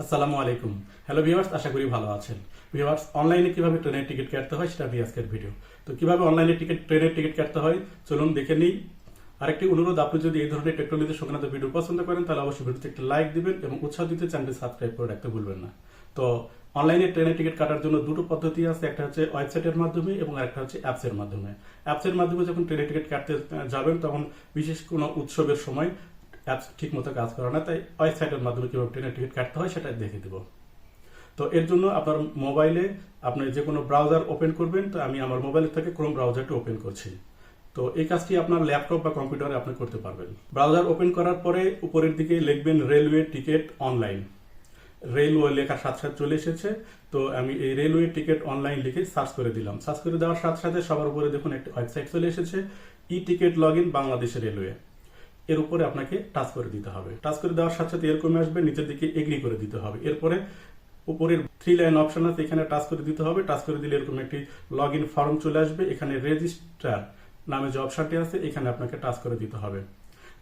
আসসালামু আলাইকুম। Hello viewers আশা করি ভালো আছেন। ভিউয়ার্স অনলাইনে কীভাবে ট্রেনের টিকিট কাটতে হয় সেটা নিয়ে আজকের ভিডিও তো কীভাবে অনলাইনে টিকিট ট্রেনের টিকিট কাটতে হয়? চলুন দেখে নিই। আরেকটি অনুরোধ, আপনি যদি এই ধরনের টেকনোলজি সংক্রান্ত ভিডিও পছন্দ করেন, তাহলে অবশ্যই ভিডিওতে একটা লাইক দিবেন এবং উৎসাহ দিতে চ্যানেলটি সাবস্ক্রাইব করে রাখতে ভুলবেন না। তো অনলাইনে ট্রেনের টিকিট কাটার জন্য দুটো পদ্ধতি আছে। একটা হচ্ছে ওয়েবসাইটের মাধ্যমে এবং একটা হচ্ছে অ্যাপসের মাধ্যমে। অ্যাপসের মাধ্যমে যখন ট্রেনের টিকিট কাটতে যাবেন, তখন বিশেষ কোনো উৎসবের সময় অ্যাপস ঠিক মতো কাজ করে না, তাই ওয়েবসাইটের মাধ্যমে কীভাবে ট্রেনের টিকিট কাটতে হয় সেটা দেখে দেবো। তো এর জন্য আপনার মোবাইলে আপনি যে কোনো ব্রাউজার ওপেন করবেন, তো আমি আমার মোবাইল থেকে ক্রোম ব্রাউজারটা ওপেন করছি। তো এই কাজটি আপনার ল্যাপটপ বা কম্পিউটারে আপনি করতে পারবেন। ব্রাউজার ওপেন করার পরে উপরের দিকে লিখবেন রেলওয়ে টিকিট অনলাইন রেলওয়ে লেখার সাথে সাথে চলে এসেছে। তো আমি এই রেলওয়ে টিকিট অনলাইন লিখে সার্চ করে দিলাম। সার্চ করে দেওয়ার সাথে সাথে সবার উপরে দেখুন একটি ওয়েবসাইট চলে এসেছে। E ticket log in Bangladesh railway এর উপরে আপনাকে টাচ করে দিতে হবে। টাচ করে দেওয়ার সাথে সাথে এরকম আসবে, নিচের দিকে এগ্রি করে দিতে হবে। এরপরে উপরের থ্রি লাইন অপশন আছে, এখানে টাচ করে দিতে হবে। টাচ করে দিলে এরকম একটি লগ ইন ফর্ম চলে আসবে। এখানে রেজিস্টার নামে যে অপশনটি আছে, এখানে আপনাকে টাচ করে দিতে হবে।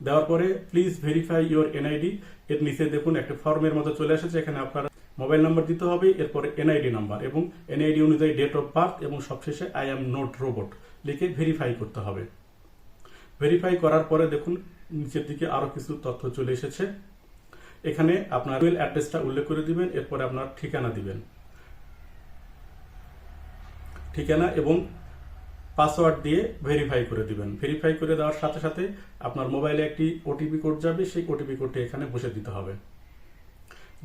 দেওয়ার পরে প্লিজ ভেরিফাই ইউর এনআইডি এর নিচে দেখুন, একটা ফর্মের মতো চলে এসেছে, এখানে আপনার মোবাইল নাম্বার দিতে হবে। এরপরে এনআইডি নাম্বার এবং এনআইডি অনুযায়ী ডেট অফ বার্থ এবং সবশেষে I am not robot verify verify করতে হবে। ভেরিফাই করার পরে দেখুন নিচের দিকে আরও কিছু তথ্য চলে এসেছে। এখানে আপনার ইমেল অ্যাড্রেসটা উল্লেখ করে দিবেন, এরপরে আপনার ঠিকানা দিবেন। ঠিকানা এবং পাসওয়ার্ড দিয়ে ভেরিফাই করে দিবেন। ভেরিফাই করে দেওয়ার সাথে সাথে আপনার মোবাইলে একটি ওটিপি কোড যাবে, সেই ওটিপি কোডটি এখানে বসে দিতে হবে।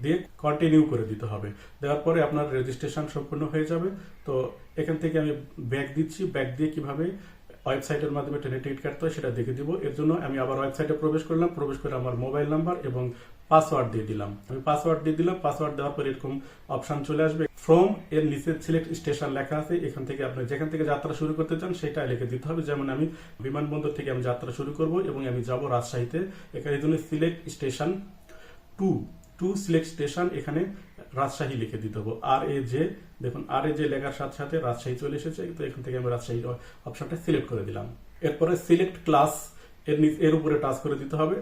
দিয়ে কন্টিনিউ করে দিতে হবে। দেওয়ার পরে আপনার রেজিস্ট্রেশন সম্পূর্ণ হয়ে যাবে। তো এখান থেকে আমি ব্যাগ দিচ্ছি। ব্যাগ দিয়ে কীভাবে ওয়েবসাইটের মাধ্যমে ট্রেনের টিকিট কাটতে হয়, সেটা দেখে দিব। এর জন্য আমি আবার ওয়েবসাইটে প্রবেশ করলাম, প্রবেশ করে আমার মোবাইল নাম্বার এবং পাসওয়ার্ড দিয়ে দিলাম। আমি পাসওয়ার্ড দিয়ে দিলাম পাসওয়ার্ড দেওয়ার পর এরকম অপশন চলে আসবে। ফ্রম এর নিচে সিলেক্ট স্টেশন লেখা আছে, এখান থেকে আপনি যেখান থেকে যাত্রা শুরু করতে চান, সেটা লিখে দিতে হবে। যেমন আমি বিমানবন্দর থেকে আমি যাত্রা শুরু করব এবং আমি যাব রাজশাহীতে। এখানে জন্য select station to to select station এখানে রাজশাহী লিখে দিতে হবে। আর এ যে, দেখুন, আর এ যে লেখার সাথে সাথে রাজশাহী চলে এসেছে তো এখান থেকে আমি রাজশাহী অপশনটা সিলেক্ট করে দিলাম। এরপরে সিলেক্ট ক্লাস এর এর উপরে টাচ করে দিতে হবে।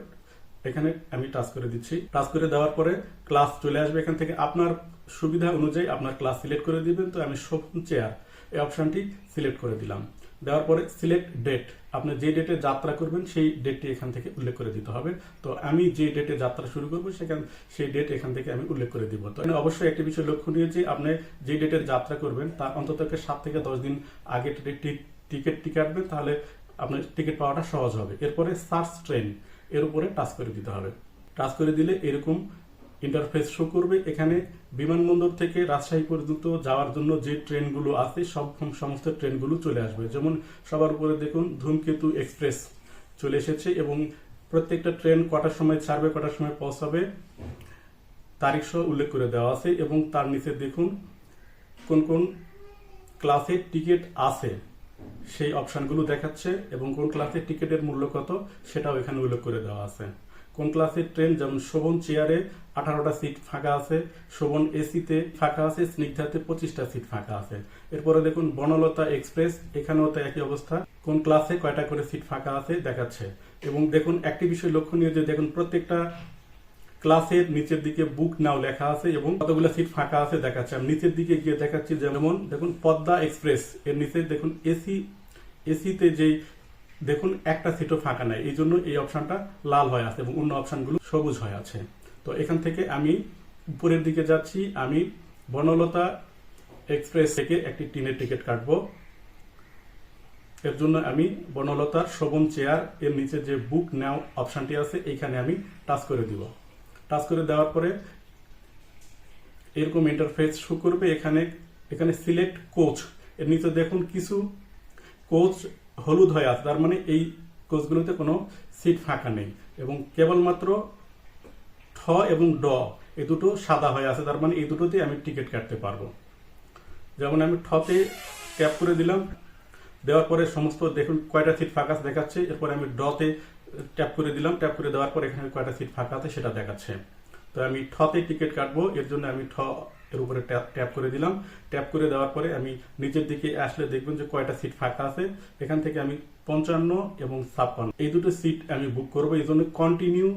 এখানে আমি টাচ করে দিচ্ছি। টাচ করে দেওয়ার পরে ক্লাস চলে আসবে এখান থেকে। আপনার সুবিধা অনুযায়ী আপনার ক্লাস সিলেক্ট করে দিবেন। তো আমি শোভন চেয়ার এই অপশনটি সিলেক্ট করে দিলাম। দেওয়ার পরে সিলেক্ট ডেট আপনি যে ডেটে যাত্রা করবেন, সেই ডেটটি এখান থেকে উল্লেখ করে দিতে হবে। তো আমি যে ডেটে যাত্রা শুরু করব, সেখান, সেই ডেট এখান থেকে আমি উল্লেখ করে দিব। তো অবশ্যই একটি বিষয় লক্ষণীয় যে আপনি যে ডেটের যাত্রা করবেন, তার অন্তত সাত থেকে দশ দিন আগে টিকিট কাটবেন, তাহলে আপনার টিকিট পাওয়াটা সহজ হবে। এরপরে সার্চ ট্রেন এর উপরে টাচ করে দিতে হবে। টাচ করে দিলে এরকম ইন্টারফেস শো করবে। এখানে বিমানবন্দর থেকে রাজশাহী পর্যন্ত যাওয়ার জন্য যে ট্রেনগুলো আছে, সব সমস্ত ট্রেনগুলো চলে আসবে। যেমন সবার উপরে দেখুন, ধূমকেতু এক্সপ্রেস চলে এসেছে এবং প্রত্যেকটা ট্রেন কটার সময় ছাড়বে, কটার সময় পৌঁছাবে, তারিখ সহ উল্লেখ করে দেওয়া আছে এবং তার নিচে দেখুন, কোন কোন ক্লাসের টিকিট আছে, সেই অপশনগুলো দেখাচ্ছে এবং কোন ক্লাসের টিকিটের মূল্য কত, সেটাও এখানে উল্লেখ করে দেওয়া আছে। কোন ক্লাসের ট্রেন? যেমন শোভন চেয়ারে আঠারোটা সিট ফাঁকা আছে, শোভন এসিতে ফাঁকা আছে, স্নিগ্ধাতে পঁচিশটা সিট ফাঁকা আছে। এরপরে দেখুন, বনলতা এক্সপ্রেস, এখানেও তো একই অবস্থা। কোন ক্লাসে কয়টা করে সিট ফাঁকা আছে দেখাচ্ছে। এবং দেখুন, একটি বিষয় লক্ষণীয় যে দেখুন, প্রত্যেকটা ক্লাসের নিচের দিকে বুক নাও লেখা আছে এবং কতগুলো সিট ফাঁকা আছে দেখাচ্ছে। আমি নিচের দিকে গিয়ে দেখাচ্ছি, যেমন দেখুন, পদ্মা এক্সপ্রেস, এর নিচে দেখুন, এসি, এসিতে যেই দেখুন, একটা সিটও ফাঁকা নাই। এই জন্য এই অপশানটা লাল হয়ে আছে এবং অন্য অপশানগুলো সবুজ হয়ে আছে। তো এখান থেকে আমি উপরের দিকে যাচ্ছি। আমি বনলতা এক্সপ্রেস থেকে একটি টিনের টিকিট কাটব। এর জন্য আমি বনলতার শোভন চেয়ারের নিচে যে বুক নাও অপশনটি আছে, এইখানে আমি টাচ করে দিব। টাচ করে দেওয়ার পরে এরকম ইন্টারফেস শো করবে। এখানে এখানে সিলেক্ট কোচ এর নিচে দেখুন কিছু কোচ হলুদ হয়ে আছে, তার মানে এই কোচগুলোতে কোনো সিট ফাঁকা নেই। এবং কেবলমাত্র ঠ এবং ড, এই দুটো সাদা হয়ে আছে, তার মানে এই দুটোতেই আমি টিকিট কাটতে পারব। যেমন আমি ঠতে ট্যাপ করে দিলাম, দেওয়ার পরে সমস্ত দেখুন কয়টা সিট ফাঁকা আছে দেখাচ্ছে, এরপরে আমি ডতে ট্যাপ করে দিলাম, ট্যাপ করে দেওয়ার পর এখানে কয়টা সিট ফাঁকা আছে সেটা দেখাচ্ছে। তো আমি ঠতে টিকিট কাটবো, এর জন্য আমি ঠ এর উপরে ট্যাপ ট্যাপ করে দিলাম। ট্যাপ করে দেওয়ার পরে আমি নিচের দিকে আসলে দেখবেন যে কয়টা সিট ফাঁকা আছে। এখান থেকে আমি পঞ্চান্ন এবং ছাপ্পান্ন। এই দুটো সিট আমি বুক করব, এই জন্য কন্টিনিউ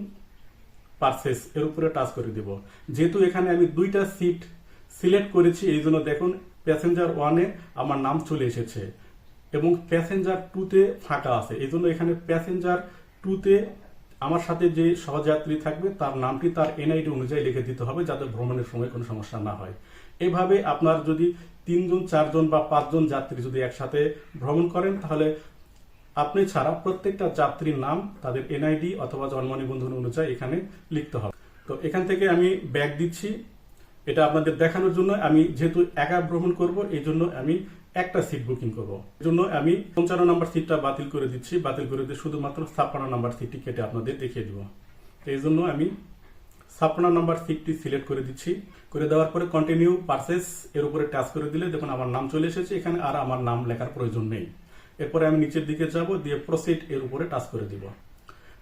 পারচেস এর উপরে টাচ করে দিব। যেহেতু এখানে আমি দুইটা সিট সিলেক্ট করেছি, এই জন্য দেখুন প্যাসেঞ্জার ওয়ানে আমার নাম চলে এসেছে এবং প্যাসেঞ্জার টুতে ফাঁকা আছে। এই জন্য এখানে প্যাসেঞ্জার টুতে আমার সাথে যে সহযাত্রী থাকবে, তার নামটি তার এনআইডি অনুযায়ী লিখে দিতে হবে যাতে ভ্রমণের সময় কোনো সমস্যা না হয়। এভাবে আপনার যদি তিনজন, চারজন বা পাঁচজন যাত্রী যদি একসাথে ভ্রমণ করেন, তাহলে আপনি ছাড়া প্রত্যেকটা যাত্রীর নাম তাদের এনআইডি অথবা জন্ম নিবন্ধন অনুযায়ী এখানে লিখতে হবে। তো এখান থেকে আমি ব্যাগ দিচ্ছি। এটা আপনাদের দেখানোর জন্য আমি যেহেতু একা ভ্রমণ করব, এই জন্য আমি একটা সিট বুকিং করব। জন্য আমি পঞ্চান্ন নাম্বার সিটটা বাতিল করে দিচ্ছি। বাতিল করে দিয়ে শুধুমাত্র ছাপ্পান্ন নাম্বার সিটটি কেটে আপনাদের দেখিয়ে দেবো। এই জন্য আমি ছাপ্পান্ন নাম্বার সিটটি সিলেক্ট করে দিচ্ছি। করে দেওয়ার পরে কন্টিনিউ পারচেস এর উপরে টাচ করে দিলে দেখুন আমার নাম চলে এসেছে। এখানে আর আমার নাম লেখার প্রয়োজন নেই। এরপরে আমি নিচের দিকে যাব, দিয়ে প্রসিড এর উপরে টাচ করে দিব।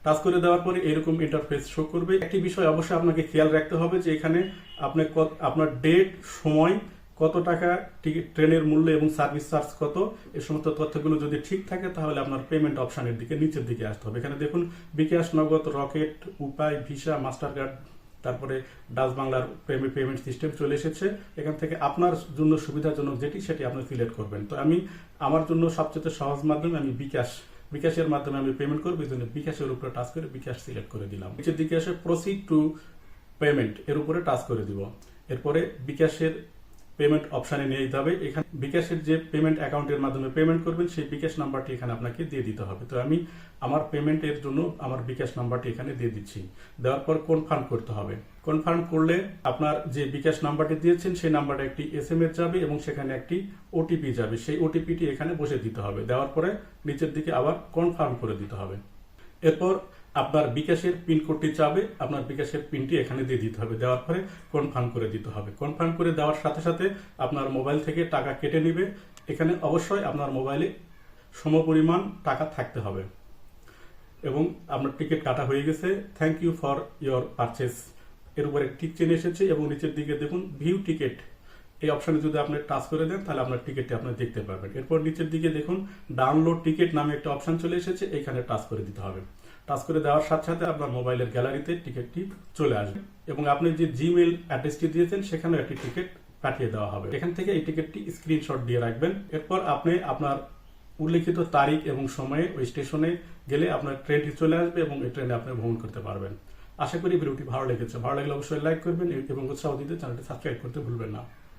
টাচ করে দেওয়ার পরে এরকম ইন্টারফেস শো করবে। একটি বিষয় অবশ্যই আপনাকে খেয়াল রাখতে হবে যে এখানে আপনি আপনার ডেট সময় কত টাকা টিকিট ট্রেনের মূল্য এবং সার্ভিস চার্জ কত এই সমস্ত তথ্যগুলো যদি ঠিক থাকে, তাহলে আপনার পেমেন্ট অপশানের দিকে, নিচের দিকে আসতে হবে। এখানে দেখুন, bKash, Nagad, Rocket, Upay, Visa master card তারপরে ডাচ বাংলার পেমেন্ট সিস্টেম চলে এসেছে। এখান থেকে আপনার জন্য সুবিধাজনক যেটি, সেটি আপনি সিলেক্ট করবেন। তো আমি, আমার জন্য সবচেয়ে সহজ মাধ্যমে আমি বিকাশ, বিকাশের মাধ্যমে আমি পেমেন্ট করব, এই জন্য বিকাশের উপরে টাচ করে বিকাশ সিলেক্ট করে দিলাম। নিচের দিকে এসে প্রসিড টু পেমেন্ট এর উপরে টাচ করে দিব। এরপরে বিকাশের পেমেন্ট অপশানে নিয়ে যেতে হবে। এখানে বিকাশের যে পেমেন্ট অ্যাকাউন্টের মাধ্যমে পেমেন্ট করবেন, সেই বিকাশ নাম্বারটি এখানে আপনাকে দিয়ে দিতে হবে। তো আমি আমার পেমেন্টের জন্য আমার বিকাশ নাম্বারটি এখানে দিয়ে দিচ্ছি। দেওয়ার পর কনফার্ম করতে হবে। কনফার্ম করলে আপনার যে বিকাশ নাম্বারটি দিয়েছেন, সেই নাম্বারটা একটি এস এম যাবে এবং সেখানে একটি ওটিপি যাবে। সেই ওটিপিটি এখানে বসে দিতে হবে। দেওয়ার পরে নিচের দিকে আবার কনফার্ম করে দিতে হবে। এরপর আপনার বিকাশের পিন কোডটি চাবে, আপনার বিকাশের পিনটি এখানে দিয়ে দিতে হবে। দেওয়ার পরে কনফার্ম করে দিতে হবে। কনফার্ম করে দেওয়ার সাথে সাথে আপনার মোবাইল থেকে টাকা কেটে নেবে। এখানে অবশ্যই আপনার মোবাইলে সমপরিমাণ টাকা থাকতে হবে এবং আপনার টিকিট কাটা হয়ে গেছে। Thank you for your purchase এর উপরে টিক চেন এসেছে এবং নিচের দিকে দেখুন ভিউ টিকিট এই অপশনে যদি আপনি টাচ করে দেন, তাহলে আপনার টিকিটটি আপনি দেখতে পাবেন এরপর নিচের দিকে দেখুন ডাউনলোড টিকিট নামে একটা অপশন চলে এসেছে, এখানে টাচ করে দিতে হবে। টাচ করে দেওয়ার সাথে সাথে আপনার মোবাইলের গ্যালারিতে টিকিটটি চলে আসবে। এবং আপনি যে জিমেল অ্যাড্রেসটি দিয়েছেন, সেখানেও একটি টিকিট পাঠিয়ে দেওয়া হবে। এখান থেকে এই টিকিটটি স্ক্রিনশট দিয়ে রাখবেন। এরপর আপনি আপনার উল্লেখিত তারিখ এবং সময়ে ওই স্টেশনে গেলে আপনার ট্রেনটি চলে আসবে এবং এই ট্রেনে আপনি ভ্রমণ করতে পারবেন। আশা করি ভিডিওটি ভালো লেগেছে। ভালো লাগলে অবশ্যই লাইক করবেন এবং উৎসাহ দিতে চ্যানেলটি সাবস্ক্রাইব করতে ভুলবেন না।